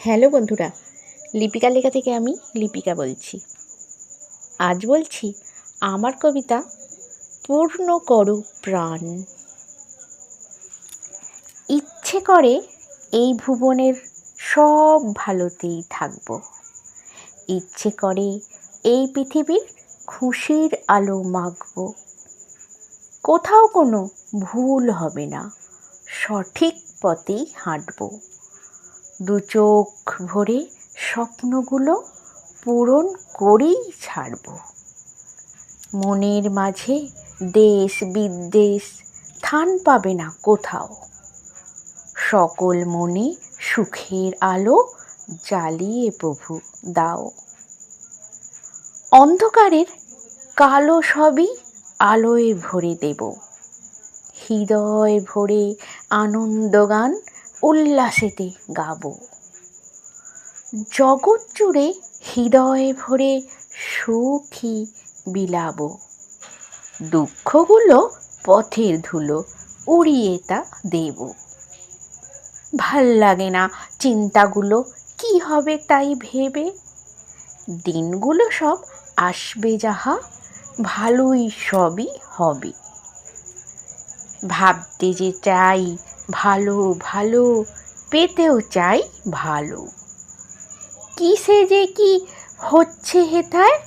Hello বন্ধুরা, লিপিকা লেখা থেকে আমি লিপিকা বলছি। আজ বলছি, আমার কবিতা পূর্ণ করো প্রাণ। ইচ্ছে করে এই ভুবনের সব ভালোতেই থাকব। ইচ্ছে করে এই পৃথিবীর খুশির আলো মাখবো। কোথাও কোনো ভুল হবে না, সঠিক পথেই হাঁটবো। দু চোখ ভরে স্বপ্নগুলো পূরণ করেই ছাড়ব। মনের মাঝে দেশ বিদ্বেষ স্থান পাবে না কোথাও। সকল মনে সুখের আলো জ্বালিয়ে প্রভু, দাও। অন্ধকারের কালো সবই আলোয় ভরে দেব। হৃদয় ভরে আনন্দগান উল্লাসেতে গাব। জগৎ জুড়ে হৃদয়ে ভরে সুখী বিলাব। দুঃখগুলো পথের ধুলো উড়িয়ে তা দেব। ভালো লাগে না চিন্তাগুলো, কি হবে তাই ভেবে? দিনগুলো সব আসবে যাহা, ভালোই সবই হবে। ভাবতে যে চাই ভালো ভালো, পেতেও চাই ভালো। কিসে যে কি হচ্ছে হেথায়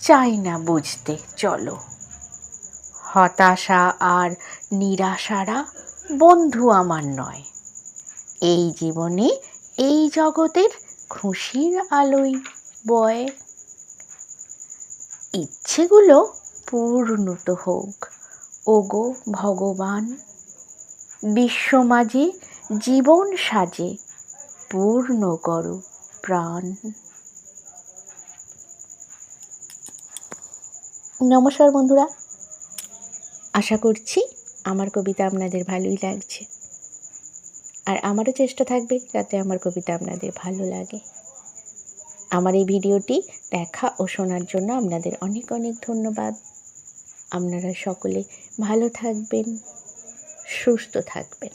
চাই না বুঝতে, চলো। হতাশা আর নিরাশারা বন্ধু আমার নয়। এই জীবনে, এই জগতের খুশির আলোয় বয়। ইচ্ছেগুলো পূর্ণত হোক, ওগো ভগবান। বিশ্ব মাঝে জীবন সাজে, পূর্ণ করো প্রাণ। নমস্কার বন্ধুরা, আশা করছি আমার কবিতা আপনাদের ভালোই লাগছে। আর আমারও চেষ্টা থাকবে যাতে আমার কবিতা আপনাদের ভালো লাগে। আমার এই ভিডিওটি দেখা ও শোনার জন্য আপনাদের অনেক অনেক ধন্যবাদ। আপনারা সকলে ভালো থাকবেন। সুস্থ থাকবেন।